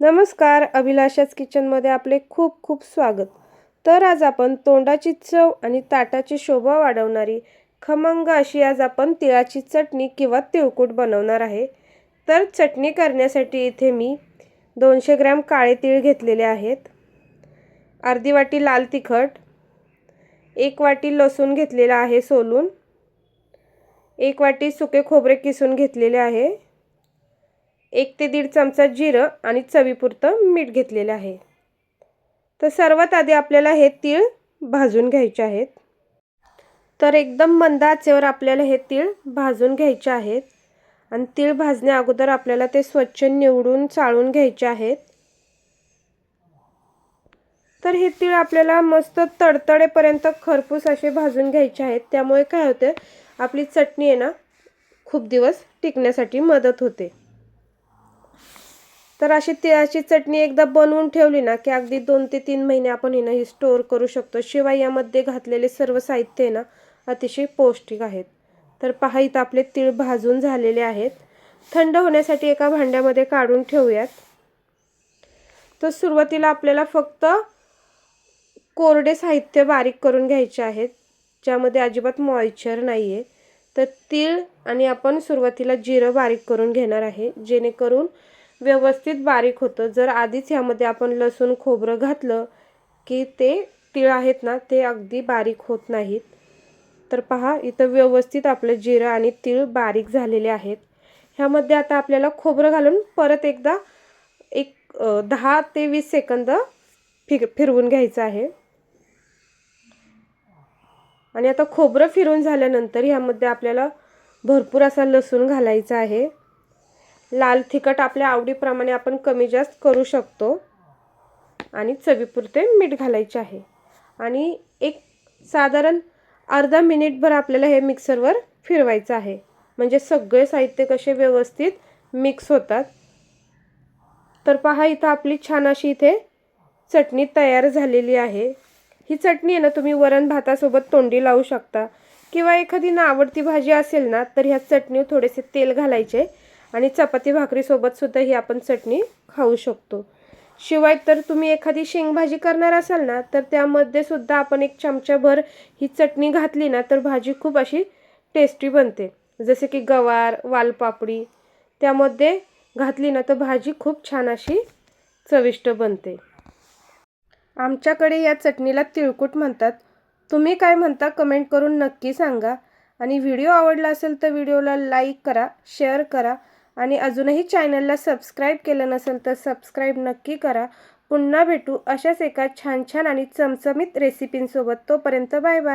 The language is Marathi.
नमस्कार अभिलाषाच किचनमध्ये आपले खूप खूप स्वागत. तर आज आपण तोंडाची चव आणि ताटाची शोभा वाढवणारी खमंग अशी आज आपण तिळाची चटणी किंवा तिळकूट बनवणार आहे. तर चटणी करण्यासाठी इथे मी दोनशे ग्रॅम काळे तीळ घेतलेले आहेत. अर्धी वाटी लाल तिखट एक वाटी लसूण घेतलेला आहे सोलून एक वाटी सुके खोबरे किसून घेतलेले आहे. एक ते दीड चमचा जिरं आणि चवीपुरतं मीठ घेतलेलं आहे. तर सर्वात आधी आपल्याला हे तीळ भाजून घ्यायचे आहेत. तर एकदम मंद आचेवर आपल्याला हे तीळ भाजून घ्यायचे आहेत. आणि तीळ भाजण्या अगोदर आपल्याला ते स्वच्छ निवडून चाळून घ्यायचे आहेत. तर हे तीळ आपल्याला मस्त तडतडेपर्यंत खरपूस असे भाजून घ्यायचे आहेत. त्यामुळे काय होते आपली चटणी आहे ना खूप दिवस टिकण्यासाठी मदत होते. तर अशी तिळाची चटणी एकदा बनवून ठेवली ना की अगदी दोन ते तीन महिने आपण हिनं ही स्टोअर करू शकतो. शिवाय यामध्ये घातलेले सर्व साहित्य आहे ना अतिशय पौष्टिक आहेत. तर पहा इथं आपले तीळ भाजून झालेले आहेत. थंड होण्यासाठी एका भांड्यामध्ये काढून ठेवूयात. तर सुरुवातीला आपल्याला फक्त कोरडे साहित्य बारीक करून घ्यायचे आहेत ज्यामध्ये अजिबात मॉइश्चर नाही आहे तर तीळ आणि आपण सुरुवातीला जिरं बारीक करून घेणार आहे जेणेकरून व्यवस्थित बारीक होतं. जर आधीच ह्यामध्ये आपण लसूण खोबरं घातलं की ते तीळ आहेत ना ते अगदी बारीक होत नाहीत. तर पहा इथं व्यवस्थित आपलं जिरं आणि तीळ बारीक झालेले आहेत. ह्यामध्ये आता आपल्याला खोबरं घालून परत एकदा एक दहा ते वीस सेकंद फिर फिरवून घ्यायचं आहे. आणि आता खोबरं फिरून झाल्यानंतर ह्यामध्ये आपल्याला भरपूर असा लसूण घालायचा आहे. लाल तिखट आपल्या आवडीप्रमाणे आपण कमी जास्त करू शकतो. आणि चवीपुरते मीठ घालायचे आहे. आणि एक साधारण अर्धा मिनिटभर आपल्याला हे मिक्सरवर फिरवायचं आहे. म्हणजे सगळे साहित्य कसे व्यवस्थित मिक्स होतात. तर पहा इथं आपली छान अशी इथे चटणी तयार झालेली आहे. ही चटणी आहे ना तुम्ही वरण भातासोबत तोंडी लावू शकता. किंवा एखादी ना आवडती भाजी असेल ना तर ह्या चटणीवर थोडेसे तेल घालायचे. आणि चपाती भाकरीसोबतसुद्धा ही आपण चटणी खाऊ शकतो. शिवाय तर तुम्ही एखादी शेंगभाजी करणार असाल ना तर त्यामध्ये सुद्धा आपण एक चमचाभर ही चटणी घातली ना तर भाजी खूप अशी टेस्टी बनते. जसे की गवार वालपापडी त्यामध्ये घातली ना तर भाजी खूप छान अशी चविष्ट बनते. आमच्याकडे या चटणीला तिळकूट म्हणतात. तुम्ही काय म्हणता कमेंट करून नक्की सांगा. आणि व्हिडिओ आवडला असेल तर व्हिडिओला लाईक करा शेअर करा. आणि अजूनही चॅनलला सबस्क्राईब केलं नसेल तर सबस्क्राईब नक्की करा. पुन्हा भेटू अशाच एका छान छान आणि चमचमीत रेसिपींसोबत तोपर्यंत बाय बाय